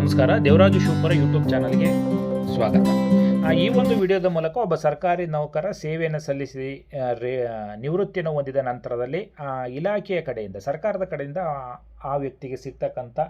ನಮಸ್ಕಾರ, ದೇವರಾಜು ಶಿವಪುರ ಯೂಟ್ಯೂಬ್ ಚಾನಲ್ಗೆ ಸ್ವಾಗತ. ಈ ಒಂದು ವಿಡಿಯೋದ ಮೂಲಕ ಒಬ್ಬ ಸರ್ಕಾರಿ ನೌಕರ ಸೇವೆಯನ್ನು ಸಲ್ಲಿಸಿ ನಿವೃತ್ತಿಯನ್ನು ಹೊಂದಿದ ನಂತರದಲ್ಲಿ ಇಲಾಖೆಯ ಕಡೆಯಿಂದ, ಸರ್ಕಾರದ ಕಡೆಯಿಂದ ಆ- ವ್ಯಕ್ತಿಗೆ ಸಿಗ್ತಕ್ಕಂಥ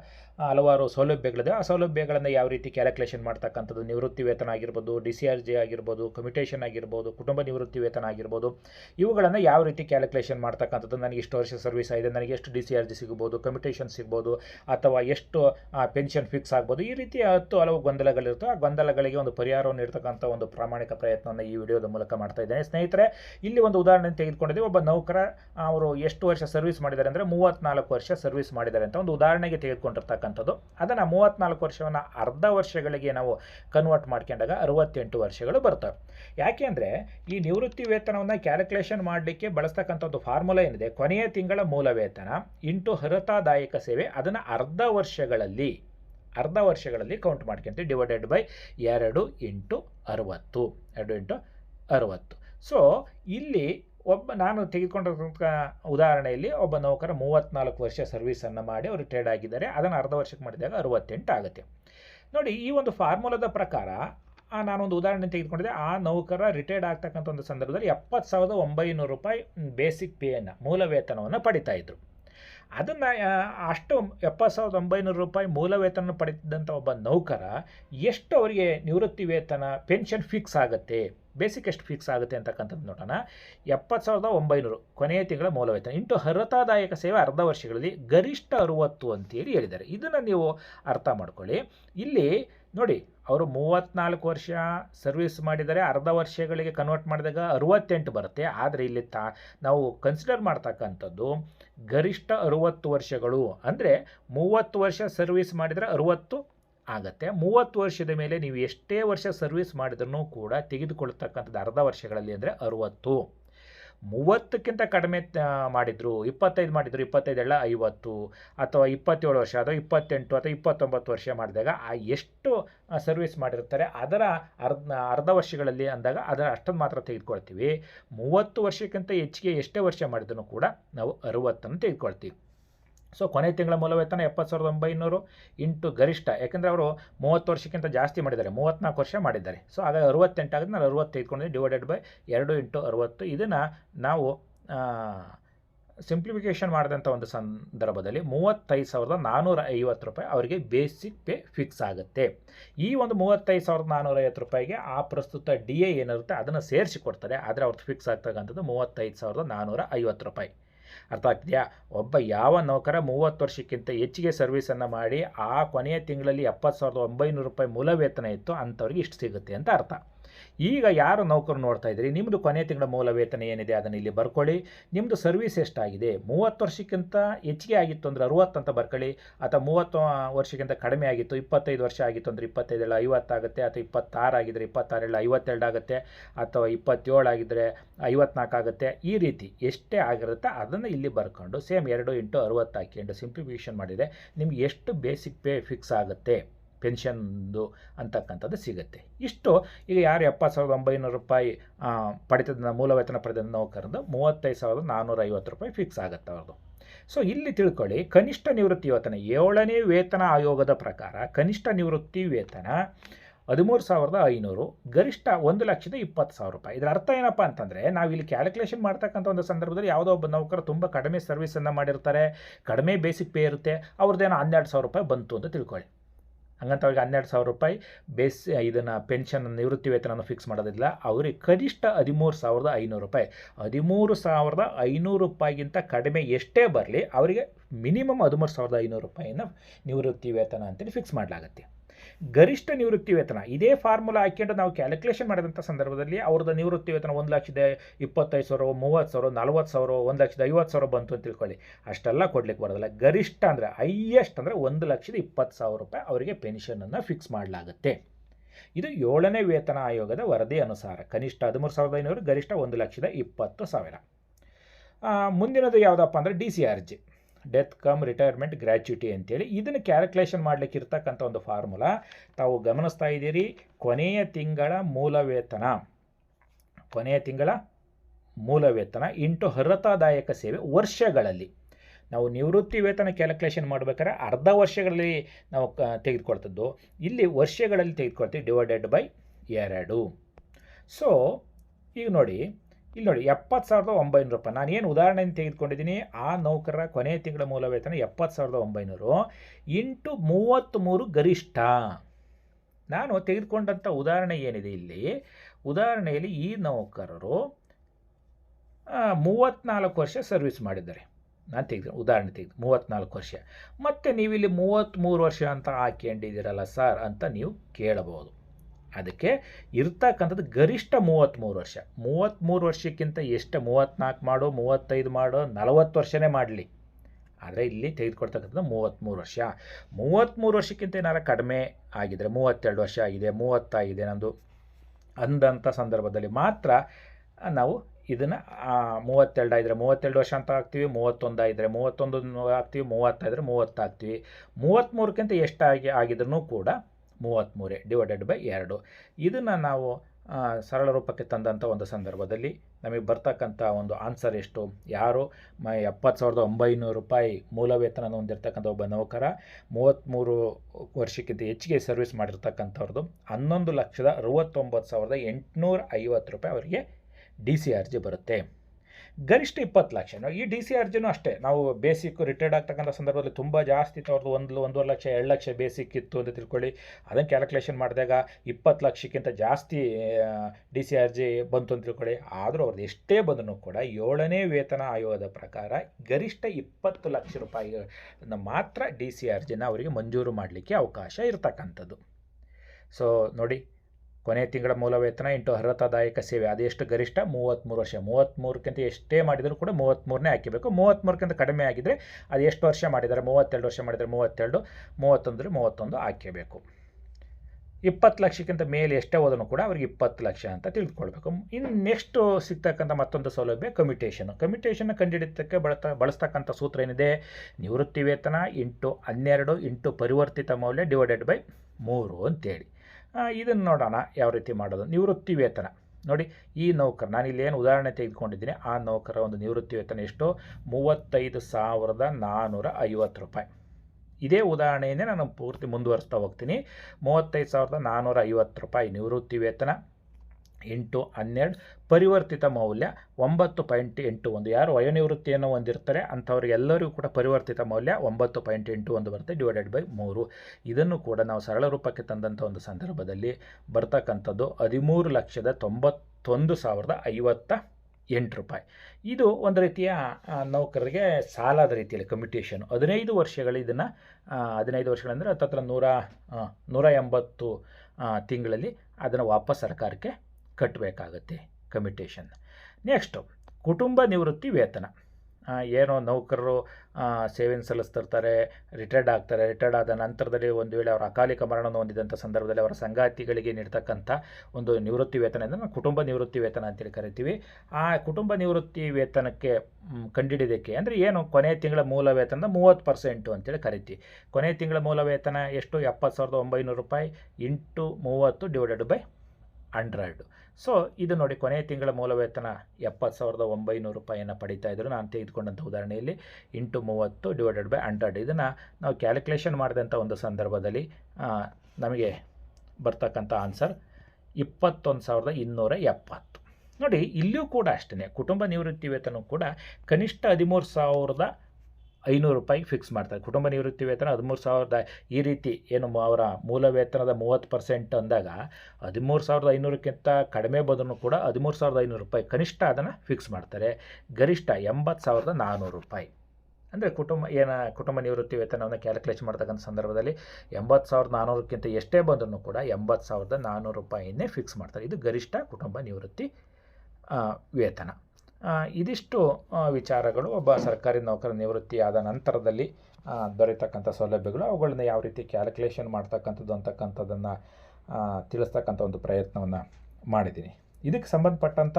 ಹಲವಾರು ಸೌಲಭ್ಯಗಳಿದೆ. ಆ ಸೌಲಭ್ಯಗಳನ್ನು ಯಾವ ರೀತಿ ಕ್ಯಾಲ್ಕುಲೇಷನ್ ಮಾಡ್ತಕ್ಕಂಥದ್ದು? ನಿವೃತ್ತಿ ವೇತನ ಆಗಿರ್ಬೋದು ಡಿ ಸಿ ಆರ್ ಜಿ ಆಗಿರ್ಬೋದು ಕಮಿಟೇಷನ್ ಆಗಿರ್ಬೋದು, ಕುಟುಂಬ ನಿವೃತ್ತಿ ವೇತನ ಆಗಿರ್ಬೋದು, ಇವುಗಳನ್ನು ಯಾವ ರೀತಿ ಕ್ಯಾಲ್ಕುಲೇಷನ್ ಮಾಡ್ತಕ್ಕಂಥದ್ದು? ನನಗೆ ಇಷ್ಟು ವರ್ಷ ಸರ್ವಿಸ್ ಆಗಿದೆ. ನನಗೆ ಎಷ್ಟು ಡಿ ಸಿ ಆರ್ ಜಿ ಸಿಗ್ಬೋದು ಕಮಿಟೇಷನ್ ಸಿಗ್ಬೋದು, ಅಥವಾ ಎಷ್ಟು ಪೆನ್ಷನ್ ಫಿಕ್ಸ್ ಆಗ್ಬೋದು? ಈ ರೀತಿ ಹತ್ತು ಹಲವು ಗೊಂದಲಗಳಿರ್ತವೆ ಆ ಗೊಂದಲಗಳಿಗೆ ಒಂದು ಪರಿಹಾರವನ್ನು ನೀಡ್ತಕ್ಕಂಥ ಒಂದು ಪ್ರಾಮಾಣಿಕ ಪ್ರಯತ್ನವನ್ನು ಈ ವಿಡಿಯೋದ ಮೂಲಕ ಮಾಡ್ತಾ ಇದ್ದೇನೆ. ಸ್ನೇಹಿತರೆ, ಇಲ್ಲಿ ಒಂದು ಉದಾಹರಣೆ ತೆಗೆದುಕೊಂಡಿದ್ದೀವಿ. ಒಬ್ಬ ನೌಕರ, ಅವರು ಎಷ್ಟು ವರ್ಷ ಸರ್ವಿಸ್ ಮಾಡಿದ್ದಾರೆ ಅಂದರೆ ಮೂವತ್ತ್ನಾಲ್ಕು ವರ್ಷ ಸರ್ವಿಸ್ ಮಾಡಿದ್ದಾರೆ ಅಂತ ಒಂದು ಉದಾಹರಣೆಗೆ ತೆಗೆದುಕೊಂಡಿರ್ತಕ್ಕಂಥದ್ದು. ಅದನ್ನು ಮೂವತ್ತ್ನಾಲ್ಕು ವರ್ಷವನ್ನು ಅರ್ಧ ವರ್ಷಗಳಿಗೆ ನಾವು ಕನ್ವರ್ಟ್ ಮಾಡ್ಕೊಂಡಾಗ ಅರವತ್ತೆಂಟು ವರ್ಷಗಳು ಬರ್ತವೆ. ಯಾಕೆಂದರೆ ಈ ನಿವೃತ್ತಿ ವೇತನವನ್ನು ಕ್ಯಾಲ್ಕುಲೇಷನ್ ಮಾಡಲಿಕ್ಕೆ ಬಳಸ್ತಕ್ಕಂಥದ್ದು ಫಾರ್ಮುಲಾ ಏನಿದೆ? ಕೊನೆಯ ತಿಂಗಳ ಮೂಲ ವೇತನ ಇಂಟು ಹರತಾದಾಯಕ ಸೇವೆ ಅದನ್ನು ಅರ್ಧ ವರ್ಷಗಳಲ್ಲಿ ಅರ್ಧ ವರ್ಷಗಳಲ್ಲಿ ಕೌಂಟ್ ಮಾಡ್ಕೊಂತೀವಿ ಡಿವೈಡೆಡ್ ಬೈ ಎರಡು ಇಂಟು ಅರುವತ್ತು. ಎರಡು ಇಂಟು ಅರುವತ್ತು. ಸೊ ಇಲ್ಲಿ ಒಬ್ಬ ನಾನು ತೆಗೆದುಕೊಂಡಿರ್ತಕ್ಕಂಥ ಉದಾಹರಣೆಯಲ್ಲಿ ಒಬ್ಬ ನೌಕರ ಮೂವತ್ತ್ನಾಲ್ಕು ವರ್ಷ ಸರ್ವಿಸನ್ನು ಮಾಡಿ ಅವರು ಟ್ರೇಡ್ ಆಗಿದ್ದಾರೆ, ಅದನ್ನು ಅರ್ಧ ವರ್ಷಕ್ಕೆ ಮಾಡಿದಾಗ ಅರುವತ್ತೆಂಟು ಆಗುತ್ತೆ. ನೋಡಿ, ಈ ಒಂದು ಫಾರ್ಮುಲಾದ ಪ್ರಕಾರ ನಾನೊಂದು ಉದಾಹರಣೆ ತೆಗೆದುಕೊಂಡಿದ್ದೆ. ಆ ನೌಕರ ರಿಟೈರ್ಡ್ ಆಗ್ತಕ್ಕಂಥ ಒಂದು ಸಂದರ್ಭದಲ್ಲಿ ಎಪ್ಪತ್ತು ಸಾವಿರದ ಒಂಬೈನೂರು ರೂಪಾಯಿ ಬೇಸಿಕ್ ಪೇಯನ್ನು ಮೂಲ ವೇತನವನ್ನು ಪಡಿತಾ ಇದ್ರು. ಅದನ್ನು ಅಷ್ಟು ಎಪ್ಪತ್ತು ಸಾವಿರದ ಒಂಬೈನೂರು ರೂಪಾಯಿ ಮೂಲ ವೇತನ ಪಡೆದಿದ್ದಂಥ ಒಬ್ಬ ನೌಕರ ಎಷ್ಟು ಅವರಿಗೆ ನಿವೃತ್ತಿ ವೇತನ, ಪೆನ್ಷನ್ ಫಿಕ್ಸ್ ಆಗುತ್ತೆ, ಬೇಸಿಕ್ ಎಷ್ಟು ಫಿಕ್ಸ್ ಆಗುತ್ತೆ ಅಂತಕ್ಕಂಥದ್ದು ನೋಡೋಣ. ಎಪ್ಪತ್ತು ಸಾವಿರದ ಒಂಬೈನೂರು ಕೊನೆಯ ತಿಂಗಳ ಮೂಲ ವೇತನ ಇಂಟು ಅರ್ಹತಾದಾಯಕ ಸೇವೆ ಅರ್ಧ ವರ್ಷಗಳಲ್ಲಿ ಗರಿಷ್ಠ ಅರುವತ್ತು ಅಂತೇಳಿ ಹೇಳಿದ್ದಾರೆ. ಇದನ್ನು ನೀವು ಅರ್ಥ ಮಾಡ್ಕೊಳ್ಳಿ. ಇಲ್ಲಿ ನೋಡಿ, ಅವರು ಮೂವತ್ತ್ನಾಲ್ಕು ವರ್ಷ ಸರ್ವಿಸ್ ಮಾಡಿದರೆ ಅರ್ಧ ವರ್ಷಗಳಿಗೆ ಕನ್ವರ್ಟ್ ಮಾಡಿದಾಗ ಅರುವತ್ತೆಂಟು ಬರುತ್ತೆ. ಆದರೆ ಇಲ್ಲಿ ತಾ, ನಾವು ಕನ್ಸಿಡರ್ ಮಾಡ್ತಕ್ಕಂಥದ್ದು ಗರಿಷ್ಠ ಅರುವತ್ತು ವರ್ಷಗಳು ಅಂದರೆ ಮೂವತ್ತು ವರ್ಷ ಸರ್ವಿಸ್ ಮಾಡಿದರೆ ಅರುವತ್ತು ಆಗತ್ತೆ. ಮೂವತ್ತು ವರ್ಷದ ಮೇಲೆ ನೀವು ಎಷ್ಟೇ ವರ್ಷ ಸರ್ವಿಸ್ ಮಾಡಿದ್ರೂ ಕೂಡ ತೆಗೆದುಕೊಳ್ತಕ್ಕಂಥದ್ದು ಅರ್ಧ ವರ್ಷಗಳಲ್ಲಿ ಅಂದರೆ ಅರುವತ್ತು. ಮೂವತ್ತಕ್ಕಿಂತ ಕಡಿಮೆ ಮಾಡಿದ್ರು. ಇಪ್ಪತ್ತೈದು ಮಾಡಿದ್ರು. ಇಪ್ಪತ್ತೈದೆಲ್ಲ ಐವತ್ತು. ಅಥವಾ ಇಪ್ಪತ್ತೇಳು ವರ್ಷ, ಅಥವಾ ಇಪ್ಪತ್ತೆಂಟು, ಅಥವಾ ಇಪ್ಪತ್ತೊಂಬತ್ತು ವರ್ಷ ಮಾಡಿದಾಗ, ಆ, ಎಷ್ಟು ಸರ್ವಿಸ್ ಮಾಡಿರ್ತಾರೆ, ಅದರ ಅರ್ಧ ಅರ್ಧ ವರ್ಷಗಳಲ್ಲಿ ಅಂದಾಗ, ಅದರ ಅಷ್ಟೊಂದು ಮಾತ್ರ ತೆಗೆದುಕೊಳ್ತೀವಿ. ಮೂವತ್ತು ವರ್ಷಕ್ಕಿಂತ ಹೆಚ್ಚಿಗೆ ಎಷ್ಟೇ ವರ್ಷ ಮಾಡಿದ್ರು ಕೂಡ, ನಾವು ಅರುವತ್ತನ್ನು ತೆಗೆದುಕೊಳ್ತೀವಿ. ಸೊ ಕೊನೆ ತಿಂಗಳ ಮೂಲ ವೇತನ ಎಪ್ಪತ್ತು ಸಾವಿರದ ಒಂಬೈನೂರು ಇಂಟು ಗರಿಷ್ಠ. ಯಾಕೆಂದರೆ ಅವರು ಮೂವತ್ತು ವರ್ಷಕ್ಕಿಂತ ಜಾಸ್ತಿ ಮಾಡಿದ್ದಾರೆ. ಮೂವತ್ತ್ನಾಲ್ಕು ವರ್ಷ ಮಾಡಿದ್ದಾರೆ. ಸೊ ಹಾಗಾಗಿ ಅರುವತ್ತೆಂಟು ಆಗಿದೆ. ನಾನು ಅರುವತ್ತು ತೆಗೆದುಕೊಂಡಿದ್ದೆ ಡಿವೈಡೆಡ್ ಬೈ ಎರಡು ಇಂಟು ಅರುವತ್ತು. ಇದನ್ನು ನಾವು ಸಿಂಪ್ಲಿಫಿಕೇಷನ್ ಮಾಡಿದಂಥ ಒಂದು ಸಂದರ್ಭದಲ್ಲಿ ಮೂವತ್ತೈದು ಸಾವಿರದ ನಾನ್ನೂರ ಐವತ್ತು ರೂಪಾಯಿ ಅವರಿಗೆ ಬೇಸಿಕ್ ಪೇ ಫಿಕ್ಸ್ ಆಗುತ್ತೆ. ಈ ಒಂದು ಮೂವತ್ತೈದು ಸಾವಿರದ ನಾನ್ನೂರ ಐವತ್ತು ರೂಪಾಯಿಗೆ ಆ ಪ್ರಸ್ತುತ ಡಿ ಎ ಏನಿರುತ್ತೆ, ಅದನ್ನು ಸೇರಿಸಿ ಕೊಡ್ತಾರೆ. ಆದರೆ ಅವ್ರದ್ದು ಫಿಕ್ಸ್ ಆಗ್ತಕ್ಕಂಥದ್ದು ಮೂವತ್ತೈದು ಸಾವಿರದ ನಾನ್ನೂರ ಐವತ್ತು ರೂಪಾಯಿ. ಅರ್ಥ ಆಗ್ತಿದೆಯಾ ಒಬ್ಬ ಯಾವ ನೌಕರ ಮೂವತ್ತು ವರ್ಷಕ್ಕಿಂತ ಹೆಚ್ಚಿಗೆ ಸರ್ವಿಸನ್ನು ಮಾಡಿ, ಆ ಕೊನೆಯ ತಿಂಗಳಲ್ಲಿ ಎಪ್ಪತ್ತು ಸಾವಿರದ ಒಂಬೈನೂರು ರೂಪಾಯಿ ಮೂಲ ವೇತನ ಇತ್ತು, ಅಂಥವ್ರಿಗೆ ಇಷ್ಟು ಸಿಗುತ್ತೆ ಅಂತ ಅರ್ಥ. ಈಗ ಯಾರು ನೌಕರು ನೋಡ್ತಾ ಇದ್ದೀರಿ ನಿಮ್ಮದು ಕೊನೆ ತಿಂಗಳ ಮೂಲ ವೇತನ ಏನಿದೆ? ಅದನ್ನು ಇಲ್ಲಿ ಬರ್ಕೊಳ್ಳಿ. ನಿಮ್ಮದು ಸರ್ವಿಸ್ ಎಷ್ಟಾಗಿದೆ? ಮೂವತ್ತು ವರ್ಷಕ್ಕಿಂತ ಹೆಚ್ಚಿಗೆ ಆಗಿತ್ತು ಅಂದರೆ ಅರುವತ್ತು ಅಂತ ಬರ್ಕೊಳ್ಳಿ. ಅಥವಾ ಮೂವತ್ತು ವರ್ಷಕ್ಕಿಂತ ಕಡಿಮೆ ಆಗಿತ್ತು, ಇಪ್ಪತ್ತೈದು ವರ್ಷ ಆಗಿತ್ತು ಅಂದರೆ ಇಪ್ಪತ್ತೈದೆಲ್ಲ ಐವತ್ತಾಗುತ್ತೆ ಅಥವಾ ಇಪ್ಪತ್ತಾರು ಆಗಿದ್ದರೆ ಇಪ್ಪತ್ತಾರೆಲ್ಲ ಐವತ್ತೆರಡು ಆಗುತ್ತೆ. ಅಥವಾ ಇಪ್ಪತ್ತೇಳು ಆಗಿದ್ದರೆ ಐವತ್ನಾಲ್ಕು ಆಗುತ್ತೆ. ಈ ರೀತಿ ಎಷ್ಟೇ ಆಗಿರುತ್ತೆ, ಅದನ್ನು ಇಲ್ಲಿ ಬರ್ಕೊಂಡು ಸೇಮ್ ಎರಡು ಇಂಟು ಅರುವತ್ತು ಹಾಕ್ಕೊಂಡು ಸಿಂಪ್ಲಿಫಿಕೇಷನ್ ಮಾಡಿದರೆ ನಿಮ್ಗೆ ಎಷ್ಟು ಬೇಸಿಕ್ ಪೇ ಫಿಕ್ಸ್ ಆಗುತ್ತೆ? ಪೆನ್ಷನ್ದು ಅಂತಕ್ಕಂಥದ್ದು ಸಿಗುತ್ತೆ. ಇಷ್ಟು ಈಗ ಯಾರು ಎಪ್ಪತ್ತು ಸಾವಿರದ ಒಂಬೈನೂರು ರೂಪಾಯಿ ಪಡಿತದ ಮೂಲ ವೇತನ ಪಡೆದ ನೌಕರದ್ದು ಮೂವತ್ತೈದು ಸಾವಿರದ ನಾನ್ನೂರ ಐವತ್ತು ರೂಪಾಯಿ ಫಿಕ್ಸ್ ಆಗುತ್ತೆ ಅವ್ರದ್ದು ಸೊ ಇಲ್ಲಿ ತಿಳ್ಕೊಳ್ಳಿ, ಕನಿಷ್ಠ ನಿವೃತ್ತಿ ವೇತನ ಏಳನೇ ವೇತನ ಆಯೋಗದ ಪ್ರಕಾರ ಕನಿಷ್ಠ ನಿವೃತ್ತಿ ವೇತನ ಹದಿಮೂರು ಸಾವಿರದ ಐನೂರು, ಗರಿಷ್ಠ ಒಂದು ಲಕ್ಷದ ಇಪ್ಪತ್ತು ಸಾವಿರ ರೂಪಾಯಿ. ಇದರ ಅರ್ಥ ಏನಪ್ಪ ಅಂತಂದರೆ ನಾವು ಇಲ್ಲಿ ಕ್ಯಾಲ್ಕುಲೇಷನ್ ಮಾಡ್ತಕ್ಕಂಥ ಒಂದು ಸಂದರ್ಭದಲ್ಲಿ ಯಾವುದೋ ಒಬ್ಬ ನೌಕರ ತುಂಬ ಕಡಿಮೆ ಸರ್ವಿಸನ್ನು ಮಾಡಿರ್ತಾರೆ, ಕಡಿಮೆ ಬೇಸಿಕ್ ಪೇ ಇರುತ್ತೆ ಅವ್ರದ್ದೇನೋ ಹನ್ನೆರಡು ಸಾವಿರ ರೂಪಾಯಿ ಬಂತು ಅಂತ ತಿಳ್ಕೊಳ್ಳಿ. ಹಂಗಂತ ಅವ್ರಿಗೆ ಹನ್ನೆರಡು ಸಾವಿರ ರೂಪಾಯಿ ಬೇಸ್ ಇದನ್ನು ಪೆನ್ಷನ್ ನಿವೃತ್ತಿ ವೇತನವನ್ನು ಫಿಕ್ಸ್ ಮಾಡೋದಿಲ್ಲ. ಅವ್ರಿಗೆ ಕನಿಷ್ಠ ಹದಿಮೂರು ಸಾವಿರದ ಐನೂರು ರೂಪಾಯಿ. ಹದಿಮೂರು ಸಾವಿರದ ಐನೂರು ರೂಪಾಯಿಗಿಂತ ಕಡಿಮೆ ಎಷ್ಟೇ ಬರಲಿ, ಅವರಿಗೆ ಮಿನಿಮಮ್ ಹದಿಮೂರು ಸಾವಿರದ ಐನೂರು ರೂಪಾಯಿನ ನಿವೃತ್ತಿ ವೇತನ ಅಂತೇಳಿ ಫಿಕ್ಸ್ ಮಾಡಲಾಗುತ್ತೆ. ಗರಿಷ್ಠ ನಿವೃತ್ತಿ ವೇತನ ಇದೇ ಫಾರ್ಮುಲಾ ಹಾಕ್ಕೊಂಡು ನಾವು ಕ್ಯಾಲ್ಕುಲೇಷನ್ ಮಾಡಿದಂಥ ಸಂದರ್ಭದಲ್ಲಿ ಅವ್ರದ್ದು ನಿವೃತ್ತಿ ವೇತನ ಒಂದು ಲಕ್ಷದ ಇಪ್ಪತ್ತೈದು ಸಾವಿರ, ಮೂವತ್ತು ಸಾವಿರ, ನಲ್ವತ್ತು ಸಾವಿರ, ಒಂದು ಲಕ್ಷದ ಐವತ್ತು ಸಾವಿರ ಬಂತು ಅಂತ ತಿಳ್ಕೊಳ್ಳಿ. ಅಷ್ಟೆಲ್ಲ ಕೊಡ್ಲಿಕ್ಕೆ ಬರೋದಿಲ್ಲ. ಗರಿಷ್ಠ ಅಂದರೆ ಹೈಯೆಸ್ಟ್ ಅಂದರೆ ಒಂದು ಲಕ್ಷದ ಇಪ್ಪತ್ತು ಸಾವಿರ ರೂಪಾಯಿ ಅವರಿಗೆ ಪೆನ್ಷನನ್ನು ಫಿಕ್ಸ್ ಮಾಡಲಾಗುತ್ತೆ. ಇದು ಏಳನೇ ವೇತನ ಆಯೋಗದ ವರದಿ ಅನುಸಾರ. ಕನಿಷ್ಠ ಹದಿಮೂರು ಸಾವಿರದ ಐನೂರು, ಗರಿಷ್ಠ ಒಂದು ಲಕ್ಷದ ಇಪ್ಪತ್ತು ಸಾವಿರ. ಮುಂದಿನದು ಯಾವುದಪ್ಪ ಅಂದರೆ D C R G. Death cum retirement gratuity ಅಂತೇಳಿ. ಇದನ್ನು ಕ್ಯಾಲ್ಕುಲೇಷನ್ ಮಾಡಲಿಕ್ಕೆ ಇರ್ತಕ್ಕಂಥ ಒಂದು ಫಾರ್ಮುಲಾ. ತಾವು ಗಮನಿಸ್ತಾ ಇದ್ದೀರಿ, ಕೊನೆಯ ತಿಂಗಳ ಮೂಲ ವೇತನ ಕೊನೆಯ ತಿಂಗಳ ಮೂಲ ವೇತನ ಇಂಟು ಅರ್ಹತಾದಾಯಕ ಸೇವೆ ವರ್ಷಗಳಲ್ಲಿ. ನಾವು ನಿವೃತ್ತಿ ವೇತನ ಕ್ಯಾಲ್ಕುಲೇಷನ್ ಮಾಡಬೇಕಾದ್ರೆ ಅರ್ಧ ವರ್ಷಗಳಲ್ಲಿ ನಾವು ಕ, ತೆಗೆದುಕೊಳ್ತದ್ದು. ಇಲ್ಲಿ ವರ್ಷಗಳಲ್ಲಿ ತೆಗೆದುಕೊಳ್ತೀವಿ ಡಿವೈಡೆಡ್ ಬೈ ಎರಡು. ಸೊ, ಈಗ ನೋಡಿ ಇಲ್ಲಿ ನೋಡಿ, ಎಪ್ಪತ್ತು ಸಾವಿರದ ಒಂಬೈನೂರು ರೂಪಾಯಿ ನಾನು ಏನು ಉದಾಹರಣೆಯನ್ನು ತೆಗೆದುಕೊಂಡಿದ್ದೀನಿ? ಆ ನೌಕರರ ಕೊನೆಯ ತಿಂಗಳ ಮೂಲ ವೇತನ ಎಪ್ಪತ್ತು ಸಾವಿರದ ಒಂಬೈನೂರು. ಇಂಟು ಮೂವತ್ತ್ಮೂರು ಗರಿಷ್ಠ. ನಾನು ತೆಗೆದುಕೊಂಡಂಥ ಉದಾಹರಣೆ ಏನಿದೆ ಇಲ್ಲಿ? ಉದಾಹರಣೆಯಲ್ಲಿ ಈ ನೌಕರರು ಮೂವತ್ತ್ನಾಲ್ಕು ವರ್ಷ ಸರ್ವಿಸ್ ಮಾಡಿದ್ದಾರೆ. ನಾನು ತೆಗೆದು ಉದಾಹರಣೆ ತೆಗೆದು, ಮೂವತ್ತ್ನಾಲ್ಕು ವರ್ಷ. ಮತ್ತು ನೀವಿಲ್ಲಿ ಮೂವತ್ತ್ಮೂರು ವರ್ಷ ಅಂತ ಹಾಕ್ಯಂಡಿದ್ದೀರಲ್ಲ ಸರ್ ಅಂತ ನೀವು ಕೇಳಬಹುದು. ಅದಕ್ಕೆ ಇರ್ತಕ್ಕಂಥದ್ದು ಗರಿಷ್ಠ ಮೂವತ್ತ್ಮೂರು ವರ್ಷ. ಮೂವತ್ತ್ಮೂರು ವರ್ಷಕ್ಕಿಂತ ಎಷ್ಟು ಮೂವತ್ತ್ನಾಲ್ಕು ಮಾಡೋ, ಮೂವತ್ತೈದು ಮಾಡೋ, ನಲವತ್ತು ವರ್ಷನೇ ಮಾಡಲಿ. ಆದರೆ ಇಲ್ಲಿ ತೆಗೆದುಕೊಡ್ತಕ್ಕಂಥದ್ದು ಮೂವತ್ತ್ಮೂರು ವರ್ಷ. ಮೂವತ್ತ್ಮೂರು ವರ್ಷಕ್ಕಿಂತ ಏನಾರು ಕಡಿಮೆ ಆಗಿದರೆ, ಮೂವತ್ತೆರಡು ವರ್ಷ ಆಗಿದೆ ಮೂವತ್ತಾಗಿದೆ ನಂದು ಅಂದಂಥ ಸಂದರ್ಭದಲ್ಲಿ ಮಾತ್ರ ನಾವು ಇದನ್ನು ಮೂವತ್ತೆರಡು ಆಗಿದ್ರೆ ಮೂವತ್ತೆರಡು ವರ್ಷ ಅಂತ ಹಾಕ್ತೀವಿ, ಮೂವತ್ತೊಂದು ಇದ್ದರೆ ಮೂವತ್ತೊಂದು ಹಾಕ್ತೀವಿ ಮೂವತ್ತಾಯಿದ್ರೆ ಮೂವತ್ತಾಗ್ತೀವಿ ಮೂವತ್ತ್ಮೂರಕ್ಕಿಂತ ಎಷ್ಟಾಗಿ, ಆಗಿದ್ರೂ ಕೂಡ ಮೂವತ್ತ್ಮೂರೇ ಡಿವೈಡೆಡ್ ಬೈ ಎರಡು. ಇದನ್ನು ನಾವು ಸರಳ ರೂಪಕ್ಕೆ ತಂದಂಥ ಒಂದು ಸಂದರ್ಭದಲ್ಲಿ ನಮಗೆ ಬರ್ತಕ್ಕಂಥ ಒಂದು ಆನ್ಸರ್ ಎಷ್ಟು? ಯಾರು? ಮ, ಎಪ್ಪತ್ತು ಸಾವಿರದ ಒಂಬೈನೂರು ರೂಪಾಯಿ ಮೂಲ ವೇತನ ಹೊಂದಿರತಕ್ಕಂಥ ಒಬ್ಬ ನೌಕರ, ಮೂವತ್ತ್ಮೂರು ವರ್ಷಕ್ಕಿಂತ ಹೆಚ್ಚಿಗೆ ಸರ್ವಿಸ್ ಮಾಡಿರ್ತಕ್ಕಂಥವ್ರದ್ದು ಹನ್ನೊಂದು ಲಕ್ಷದ ಅರುವತ್ತೊಂಬತ್ತು ಸಾವಿರದ ಎಂಟುನೂರ ಐವತ್ತು ರೂಪಾಯಿ ಅವರಿಗೆ ಡಿ ಸಿ ಅರ್ಜಿ ಬರುತ್ತೆ. ಗರಿಷ್ಠ ಇಪ್ಪತ್ತು ಲಕ್ಷ. ಈ ಡಿ ಸಿ ಅರ್ಜಿನೂ ಅಷ್ಟೇ. ನಾವು ಬೇಸಿಕ್ ರಿಟೈರ್ಡ್ ಆಗ್ತಕ್ಕಂಥ ಸಂದರ್ಭದಲ್ಲಿ ತುಂಬ ಜಾಸ್ತಿ ಇತ್ತು ಅವ್ರದ್ದು ಒಂದು, ಒಂದೂವರೆ ಲಕ್ಷ, ಎರಡು ಲಕ್ಷ ಬೇಸಿಕ್ ಇತ್ತು ಅಂತ ತಿಳ್ಕೊಳ್ಳಿ. ಅದನ್ನು ಕ್ಯಾಲ್ಕುಲೇಷನ್ ಮಾಡಿದಾಗ ಇಪ್ಪತ್ತು ಲಕ್ಷಕ್ಕಿಂತ ಜಾಸ್ತಿ ಡಿ ಸಿ ಅರ್ಜಿ ಬಂತು ಅಂತ ತಿಳ್ಕೊಳ್ಳಿ. ಆದರೂ ಅವ್ರದ್ದು ಎಷ್ಟೇ ಬಂದರೂ ಕೂಡ ಏಳನೇ ವೇತನ ಆಯೋಗದ ಪ್ರಕಾರ ಗರಿಷ್ಠ ಇಪ್ಪತ್ತು ಲಕ್ಷ ರೂಪಾಯಿ ಮಾತ್ರ ಡಿ ಸಿ ಅರ್ಜಿನ ಅವರಿಗೆ ಮಂಜೂರು ಮಾಡಲಿಕ್ಕೆ ಅವಕಾಶ ಇರತಕ್ಕಂಥದ್ದು. ಸೊ ನೋಡಿ ಕೊನೆಯ ತಿಂಗಳ ಮೂಲ ವೇತನ ಇಂಟು ಅರ್ಹತಾದಾಯಕ ಸೇವೆ. ಅದೆಷ್ಟು ಗರಿಷ್ಠ? ಮೂವತ್ತ್ಮೂರು ವರ್ಷ. ಮೂವತ್ತ್ಮೂರಕ್ಕಿಂತ ಎಷ್ಟೇ ಮಾಡಿದರೂ ಕೂಡ ಮೂವತ್ತ್ಮೂರನೇ ಹಾಕಿಬೇಕು ಮೂವತ್ತ್ಮೂರಕ್ಕಿಂತ ಕಡಿಮೆ ಆಗಿದರೆ ಅದು ಎಷ್ಟು ವರ್ಷ ಮಾಡಿದ್ದಾರೆ? ಮೂವತ್ತೆರಡು ವರ್ಷ ಮಾಡಿದರೆ ಮೂವತ್ತೆರಡು, ಮೂವತ್ತೊಂದರೆ ಮೂವತ್ತೊಂದು ಹಾಕಬೇಕು ಇಪ್ಪತ್ತು ಲಕ್ಷಕ್ಕಿಂತ ಮೇಲೆ ಎಷ್ಟೇ ಹೋದನು ಕೂಡ ಅವ್ರಿಗೆ ಇಪ್ಪತ್ತು ಲಕ್ಷ ಅಂತ ತಿಳ್ಕೊಳ್ಬೇಕು. ಇನ್ನು ನೆಕ್ಸ್ಟ್ ಸಿಗ್ತಕ್ಕಂಥ ಮತ್ತೊಂದು ಸೌಲಭ್ಯ ಕಮಿಟೇಷನು ಕಮಿಟೇಷನ್ ಕಂಡಿಡಿತಕ್ಕೆ ಬಳತ, ಬಳಸ್ತಕ್ಕಂಥ ಸೂತ್ರ ಏನಿದೆ? ನಿವೃತ್ತಿ ವೇತನ ಇಂಟು ಹನ್ನೆರಡು ಇಂಟು ಪರಿವರ್ತಿತ ಮೌಲ್ಯ ಡಿವೈಡೆಡ್ ಬೈ ಮೂರು ಅಂತೇಳಿ. ಇದನ್ನು ನೋಡೋಣ ಯಾವ ರೀತಿ ಮಾಡೋದು. ನಿವೃತ್ತಿ ವೇತನ. ನೋಡಿ, ಈ ನೌಕರ ನಾನು ಇಲ್ಲಿ ಏನು ಉದಾಹರಣೆ ತೆಗೆದುಕೊಂಡಿದ್ದೀನಿ. ಆ ನೌಕರ ಒಂದು ನಿವೃತ್ತಿ ವೇತನ ಎಷ್ಟು? ಮೂವತ್ತೈದು ಸಾವಿರದ ನಾನ್ನೂರ ಐವತ್ತು ರೂಪಾಯಿ. ಇದೇ ಉದಾಹರಣೆಯನ್ನೇ ನಾನು ಪೂರ್ತಿ ಮುಂದುವರಿಸ್ತಾ ಹೋಗ್ತೀನಿ. ಮೂವತ್ತೈದು ಸಾವಿರದ ನಾನ್ನೂರ ಐವತ್ತು ರೂಪಾಯಿ ನಿವೃತ್ತಿ ವೇತನ. ಎಂಟು ಹನ್ನೆರಡು ಪರಿವರ್ತಿತ ಮೌಲ್ಯ ಒಂಬತ್ತು ಪಾಯಿಂಟ್ ಎಂಟು ಒಂದು. ಯಾರು ವಯೋನಿವೃತ್ತಿಯನ್ನು ಹೊಂದಿರ್ತಾರೆ ಅಂಥವ್ರಿಗೆಲ್ಲರಿಗೂ ಕೂಡ ಪರಿವರ್ತಿತ ಮೌಲ್ಯ ಒಂಬತ್ತು ಪಾಯಿಂಟ್ ಎಂಟು ಒಂದು ಬರುತ್ತೆ ಡಿವೈಡೆಡ್ ಬೈ ಮೂರು. ಇದನ್ನು ಕೂಡ ನಾವು ಸರಳ ರೂಪಕ್ಕೆ ತಂದಂಥ ಒಂದು ಸಂದರ್ಭದಲ್ಲಿ ಬರ್ತಕ್ಕಂಥದ್ದು ಹದಿಮೂರು ಲಕ್ಷದ ತೊಂಬತ್ತೊಂದು ಸಾವಿರದ ಐವತ್ತ ಎಂಟು ರೂಪಾಯಿ. ಇದು ಒಂದು ರೀತಿಯ ನೌಕರರಿಗೆ ಸಾಲದ ರೀತಿಯಲ್ಲಿ ಕಮ್ಯುಟೇಷನ್ ಹದಿನೈದು ವರ್ಷಗಳು ಇದನ್ನು ಹದಿನೈದು ವರ್ಷಗಳಂದರೆ ಹತ್ತತ್ರ ನೂರ ನೂರ ಎಂಬತ್ತು ತಿಂಗಳಲ್ಲಿ ಅದನ್ನು ವಾಪಸ್ ಸರ್ಕಾರಕ್ಕೆ ಕಟ್ಟಬೇಕಾಗತ್ತೆ ಕಮಿಟೇಷನ್ ನೆಕ್ಸ್ಟು ಕುಟುಂಬ ನಿವೃತ್ತಿ ವೇತನ. ಏನೋ ನೌಕರರು ಸೇವೆಯನ್ನು ಸಲ್ಲಿಸ್ತಿರ್ತಾರೆ ರಿಟೈರ್ಡ್ ಆಗ್ತಾರೆ ರಿಟೈರ್ಡ್ ಆದ ನಂತರದಲ್ಲಿ ಒಂದು ವೇಳೆ ಅವರ ಅಕಾಲಿಕ ಮರಣವನ್ನು ಹೊಂದಿದಂಥ ಸಂದರ್ಭದಲ್ಲಿ ಅವರ ಸಂಗಾತಿಗಳಿಗೆ ನೀಡ್ತಕ್ಕಂಥ ಒಂದು ನಿವೃತ್ತಿ ವೇತನ ಅಂದರೆ ಕುಟುಂಬ ನಿವೃತ್ತಿ ವೇತನ ಅಂತೇಳಿ ಕರಿತೀವಿ. ಆ ಕುಟುಂಬ ನಿವೃತ್ತಿ ವೇತನಕ್ಕೆ ಕಂಡಿಡಿದಕ್ಕೆ ಅಂದರೆ ಏನು? ಕೊನೆಯ ತಿಂಗಳ ಮೂಲ ವೇತನದ ಮೂವತ್ತು ಪರ್ಸೆಂಟು ಅಂತೇಳಿ ಕರಿತೀವಿ. ಕೊನೆಯ ತಿಂಗಳ ಮೂಲ ವೇತನ ಎಷ್ಟು? ಎಪ್ಪತ್ತು ಸಾವಿರದ ಒಂಬೈನೂರು ರೂಪಾಯಿ ಇಂಟು ಮೂವತ್ತು ಡಿವೈಡೆಡ್ ಬೈ ಹಂಡ್ರೆಡ್. ಸೊ ಇದು ನೋಡಿ ಕೊನೆಯ ತಿಂಗಳ ಮೂಲ ವೇತನ ಎಪ್ಪತ್ತು ಸಾವಿರದ ಒಂಬೈನೂರು ರೂಪಾಯಿಯನ್ನು ಪಡಿತಾ ಇದ್ದರು ನಾನು ತೆಗೆದುಕೊಂಡಂಥ ಉದಾಹರಣೆಯಲ್ಲಿ ಇಂಟು ಮೂವತ್ತು ಡಿವೈಡೆಡ್ ಬೈ ಹಂಡ್ರೆಡ್. ಇದನ್ನು ನಾವು ಕ್ಯಾಲ್ಕುಲೇಷನ್ ಮಾಡಿದಂಥ ಒಂದು ಸಂದರ್ಭದಲ್ಲಿ ನಮಗೆ ಬರ್ತಕ್ಕಂಥ ಆನ್ಸರ್ ಇಪ್ಪತ್ತೊಂದು ಸಾವಿರದ ಇನ್ನೂರ ಎಪ್ಪತ್ತು. ನೋಡಿ ಇಲ್ಲಿಯೂ ಕೂಡ ಅಷ್ಟೇ ಕುಟುಂಬ ನಿವೃತ್ತಿ ವೇತನ ಕೂಡ ಕನಿಷ್ಠ ಹದಿಮೂರು ಸಾವಿರದ ಐನೂರು ರೂಪಾಯಿ ಫಿಕ್ಸ್ ಮಾಡ್ತಾರೆ. ಕುಟುಂಬ ನಿವೃತ್ತಿ ವೇತನ ಹದಿಮೂರು ಸಾವಿರದ ಈ ರೀತಿ ಏನು ಅವರ ಮೂಲ ವೇತನದ ಮೂವತ್ತು ಪರ್ಸೆಂಟ್ ಅಂದಾಗ ಹದಿಮೂರು ಸಾವಿರದ ಐನೂರಕ್ಕಿಂತ ಕಡಿಮೆ ಬಂದರೂ ಕೂಡ ಹದಿಮೂರು ಸಾವಿರದ ಐನೂರು ರೂಪಾಯಿ ಕನಿಷ್ಠ ಅದನ್ನು ಫಿಕ್ಸ್ ಮಾಡ್ತಾರೆ. ಗರಿಷ್ಠ ಎಂಬತ್ತು ಸಾವಿರದ ನಾನ್ನೂರು ರೂಪಾಯಿ. ಅಂದರೆ ಕುಟುಂಬ ಏನು ಕುಟುಂಬ ನಿವೃತ್ತಿ ವೇತನವನ್ನು ಕ್ಯಾಲ್ಕುಲೇಷನ್ ಮಾಡ್ತಕ್ಕಂಥ ಸಂದರ್ಭದಲ್ಲಿ ಎಂಬತ್ತು ಸಾವಿರದ ನಾನ್ನೂರಕ್ಕಿಂತ ಎಷ್ಟೇ ಬಂದರೂ ಕೂಡ ಎಂಬತ್ತು ಸಾವಿರದ ನಾನ್ನೂರು ರೂಪಾಯಿಯನ್ನೇ ಫಿಕ್ಸ್ ಮಾಡ್ತಾರೆ. ಇದು ಗರಿಷ್ಠ ಕುಟುಂಬ ನಿವೃತ್ತಿ ವೇತನ. ಇದಿಷ್ಟು ವಿಚಾರಗಳು ಒಬ್ಬ ಸರ್ಕಾರಿ ನೌಕರ ನಿವೃತ್ತಿ ಆದ ನಂತರದಲ್ಲಿ ದೊರೆತಕ್ಕಂಥ ಸೌಲಭ್ಯಗಳು ಅವುಗಳನ್ನ ಯಾವ ರೀತಿ ಕ್ಯಾಲ್ಕುಲೇಷನ್ ಮಾಡ್ತಕ್ಕಂಥದ್ದು ಅಂತಕ್ಕಂಥದ್ದನ್ನು ತಿಳಿಸ್ತಕ್ಕಂಥ ಒಂದು ಪ್ರಯತ್ನವನ್ನು ಮಾಡಿದ್ದೀನಿ. ಇದಕ್ಕೆ ಸಂಬಂಧಪಟ್ಟಂಥ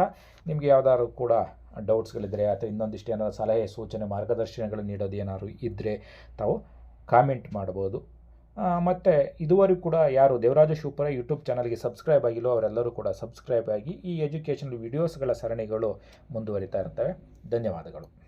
ನಿಮಗೆ ಯಾವ್ದಾದ್ರು ಕೂಡ ಡೌಟ್ಸ್ಗಳಿದ್ದರೆ ಅಥವಾ ಇನ್ನೊಂದಿಷ್ಟು ಏನಾದರೂ ಸಲಹೆ ಸೂಚನೆ ಮಾರ್ಗದರ್ಶನಗಳು ನೀಡೋದು ಏನಾದ್ರು ಇದ್ದರೆ ತಾವು ಕಾಮೆಂಟ್ ಮಾಡ್ಬೋದು. ಮತ್ತು ಇದುವರೆಗೂ ಕೂಡ ಯಾರು ದೇವರಾಜ ಶಿವಪುರ ಯೂಟ್ಯೂಬ್ ಚಾನಲ್ಗೆ ಸಬ್ಸ್ಕ್ರೈಬ್ ಆಗಿಲ್ಲೋ ಅವರೆಲ್ಲರೂ ಕೂಡ ಸಬ್ಸ್ಕ್ರೈಬ್ ಆಗಿ ಈ ಎಜುಕೇಷನ್ ವಿಡಿಯೋಸ್ಗಳ ಸರಣಿಗಳು ಮುಂದುವರಿತಾ ಇರ್ತವೆ. ಧನ್ಯವಾದಗಳು.